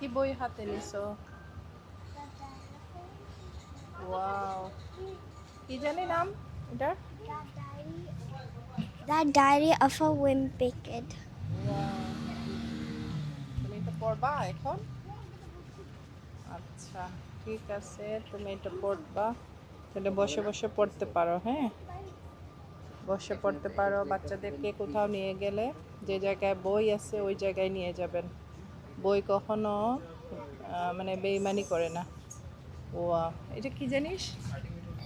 কি বই হাতে নিছো ওয়াও কি জানি নাম এটার Diary of a Wimpy Kid. Wow. তুমি এটা পড়বা এখন আচ্ছা ঠিক আছে তুমি এটা পড়বা তাহলে বসে বসে পড়তে পারো হ্যাঁ? বসে পড়তে পারো বাচ্চাদেরকে কোথাও নিয়ে গেলে যে জায়গায় বই আছে ওই জায়গায় নিয়ে যাবেন। বই কখনো মানে বেইমানি করে না। ও এটা কি জানিস?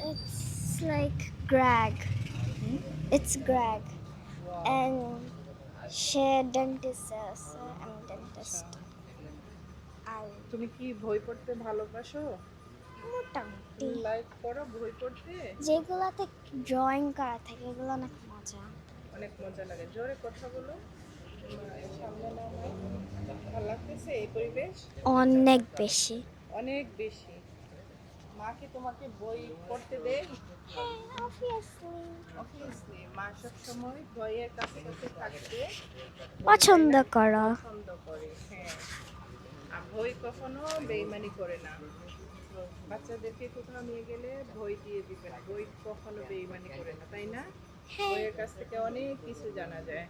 It's like Greg. It's Greg. And she dentist is I'm dentist. আর তুমি কি বই পড়তে ভালোবাসো? মোটামুটি। লাইক করো বই পড়তে? যেগুলোতে ড্রয়িং করা থাকে এগুলো অনেক মজা। অনেক মজা লাগে। জোরে কথা বলো। সামনে না এই পরিবেশ? অনেক বেশি। অনেক বেশি। মা কি তোমাকে বই পড়তে দেয় হ্যাঁ অবভিয়াসলি মা সব সময় বইয়ের কাছে কাছে থাকতে পছন্দ করো। পছন্দ করে হ্যাঁ। আর বই কখনো বেইমানি করে না। বাচ্চাদেরকে কোথাও নিয়ে গেলে বই দিয়ে দিবে না। বই কখনো বেইমানি করে না তাই না? বইয়ের কাছ থেকে অনেক কিছু জানা যায়।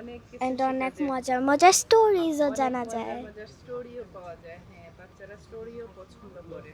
অনেক কিছু এন্ড অনেক মজার মজার স্টোরিজও জানা যায়। মজার স্টোরিও পাওয়া যায়। হ্যাঁ বাচ্চারা স্টোরিও পছন্দ করে।